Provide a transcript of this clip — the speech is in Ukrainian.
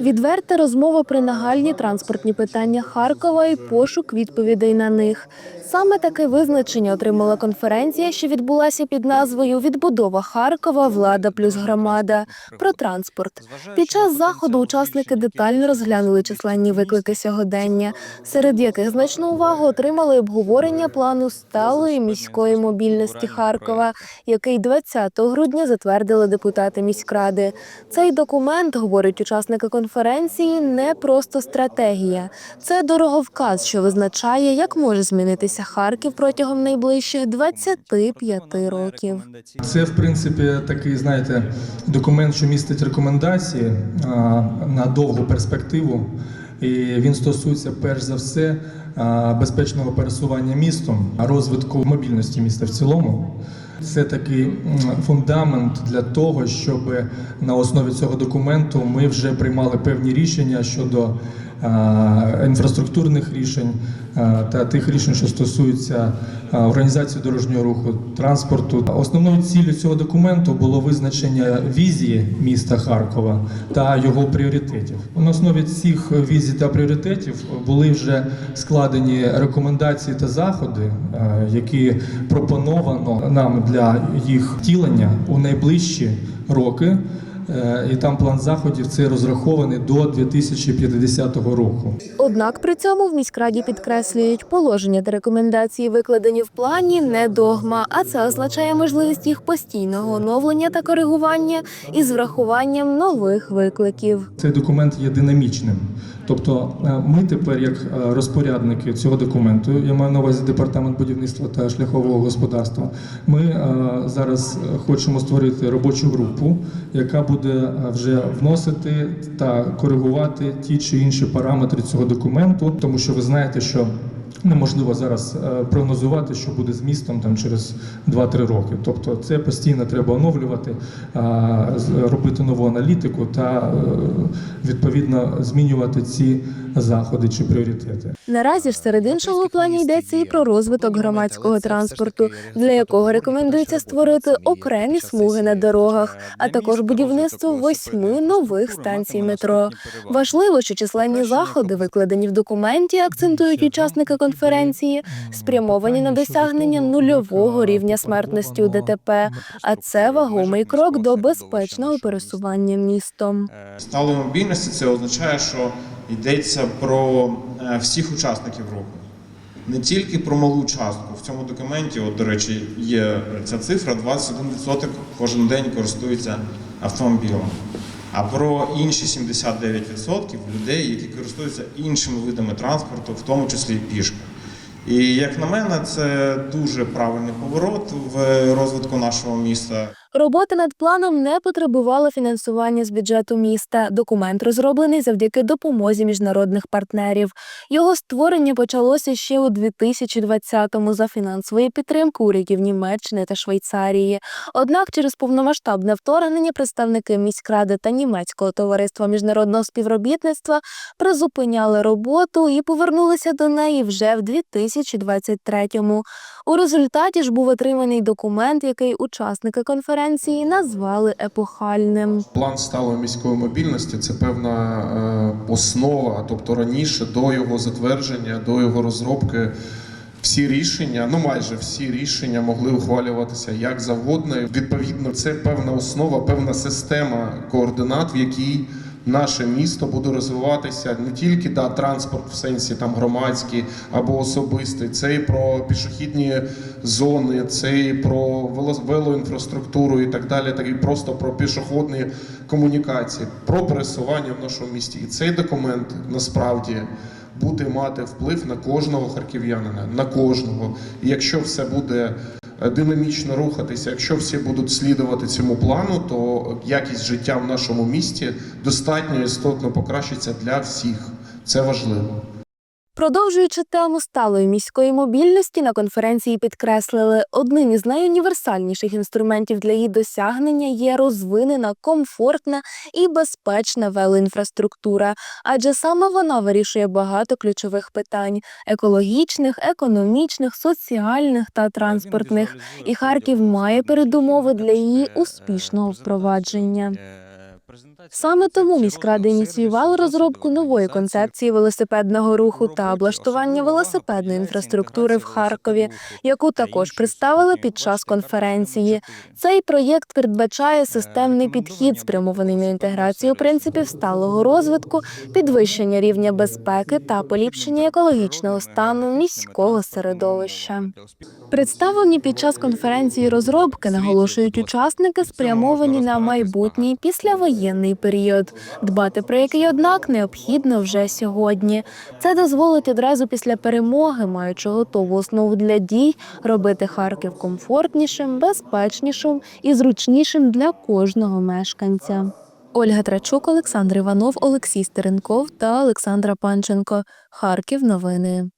Відверта розмова про нагальні транспортні питання Харкова і пошук відповідей на них. Саме таке визначення отримала конференція, що відбулася під назвою Відбудова Харкова, влада плюс громада про транспорт. Під час заходу учасники детально розглянули численні виклики сьогодення, серед яких значну увагу отримали обговорення плану сталої міської мобільності Харкова, який 20 грудня затвердили депутати міськради. Цей документ, говорять учасники конференції, не просто стратегія, це дороговказ, що визначає, як може змінитися Харків протягом найближчих 25 років. Це, в принципі, такий, знаєте, документ, що містить рекомендації а, на довгу перспективу. І він стосується перш за все а, безпечного пересування містом, розвитку мобільності міста в цілому. Це такий фундамент для того, щоб на основі цього документу ми вже приймали певні рішення щодо інфраструктурних рішень та тих рішень, що стосуються організації дорожнього руху, транспорту. Основною ціллю цього документу було визначення візії міста Харкова та його пріоритетів. На основі цих візій та пріоритетів були вже складені рекомендації та заходи, які пропоновано нам для їх втілення у найближчі роки. Е, І там план заходів цей розрахований до 2050 року. Однак при цьому в міськраді підкреслюють положення та рекомендації, викладені в плані, не догма, а це означає можливість їх постійного оновлення та коригування із врахуванням нових викликів. Цей документ є динамічним. Тобто е, ми тепер, як е, розпорядники цього документу, я маю на увазі департамент будівництва та шляхового господарства. Ми зараз хочемо створити робочу групу, яка буде е, вже вносити та коригувати ті чи інші параметри цього документу, тому що ви знаєте, що неможливо зараз е, прогнозувати, що буде з містом там через 2-3 роки. Тобто, це постійно треба оновлювати, а, робити нову аналітику та е, відповідно змінювати ці заходи чи пріоритети. Наразі ж серед іншого у плані йдеться і про розвиток громадського транспорту, для якого рекомендується створити окремі смуги на дорогах, а також будівництво восьми нових станцій метро. Важливо, що численні заходи, викладені в документі, акцентують учасники конференції, спрямовані на досягнення нульового рівня смертності у ДТП. А це вагомий крок до безпечного пересування містом. Сталої мобільності це означає, що йдеться про е, всіх учасників руху. Не тільки про малу частку. В цьому документі, от, до речі, є ця цифра: 21% кожен день користуються автомобілем. А про інші 79% людей, які користуються іншими видами транспорту, в тому числі і пішки. І як на мене, це дуже правильний поворот в розвитку нашого міста. Робота над планом не потребувала фінансування з бюджету міста. Документ розроблений завдяки допомозі міжнародних партнерів. Його створення почалося ще у 2020-му за фінансової підтримки урядів Німеччини та Швейцарії. Однак через повномасштабне вторгнення представники міськради та німецького товариства міжнародного співробітництва призупиняли роботу і повернулися до неї вже в 2023-му. У результаті ж був отриманий документ, який учасники конференції назвали епохальним. План сталої міської мобільності це певна е, основа, тобто раніше до його затвердження, до його розробки. Всі рішення, ну майже всі рішення могли ухвалюватися як завгодно. Відповідно, це певна основа, певна система координат, в якій наше місто буде розвиватися не тільки да, транспорт в сенсі там громадський або особистий, це і про пішохідні зони, це і про вело- велоінфраструктуру і так далі, так і просто про пішохідні комунікації, про пересування в нашому місті. І цей документ насправді буде мати вплив на кожного харків'янина, на кожного. І якщо все буде динамічно рухатися, якщо всі будуть слідувати цьому плану, то якість життя в нашому місті достатньо істотно покращиться для всіх. Це важливо. Продовжуючи тему сталої міської мобільності, на конференції підкреслили, одним із найуніверсальніших інструментів для її досягнення є розвинена, комфортна і безпечна велоінфраструктура, адже саме вона вирішує багато ключових питань екологічних, економічних, соціальних та транспортних. І Харків має передумови для її успішного впровадження. Саме тому міськрада ініціювала розробку нової концепції велосипедного руху та облаштування велосипедної інфраструктури в Харкові, яку також представили під час конференції. Цей проєкт передбачає системний підхід, спрямований на інтеграцію принципів сталого розвитку, підвищення рівня безпеки та поліпшення екологічного стану міського середовища. Представлені під час конференції розробки наголошують учасники, спрямовані на майбутній післявоєнний період, дбати про який, однак, необхідно вже сьогодні. Це дозволить одразу після перемоги, маючи готову основу для дій, робити Харків комфортнішим, безпечнішим і зручнішим для кожного мешканця. Ольга Трачук, Олександр Іванов, Олексій Стеренков та Олександра Панченко. Харків. Новини.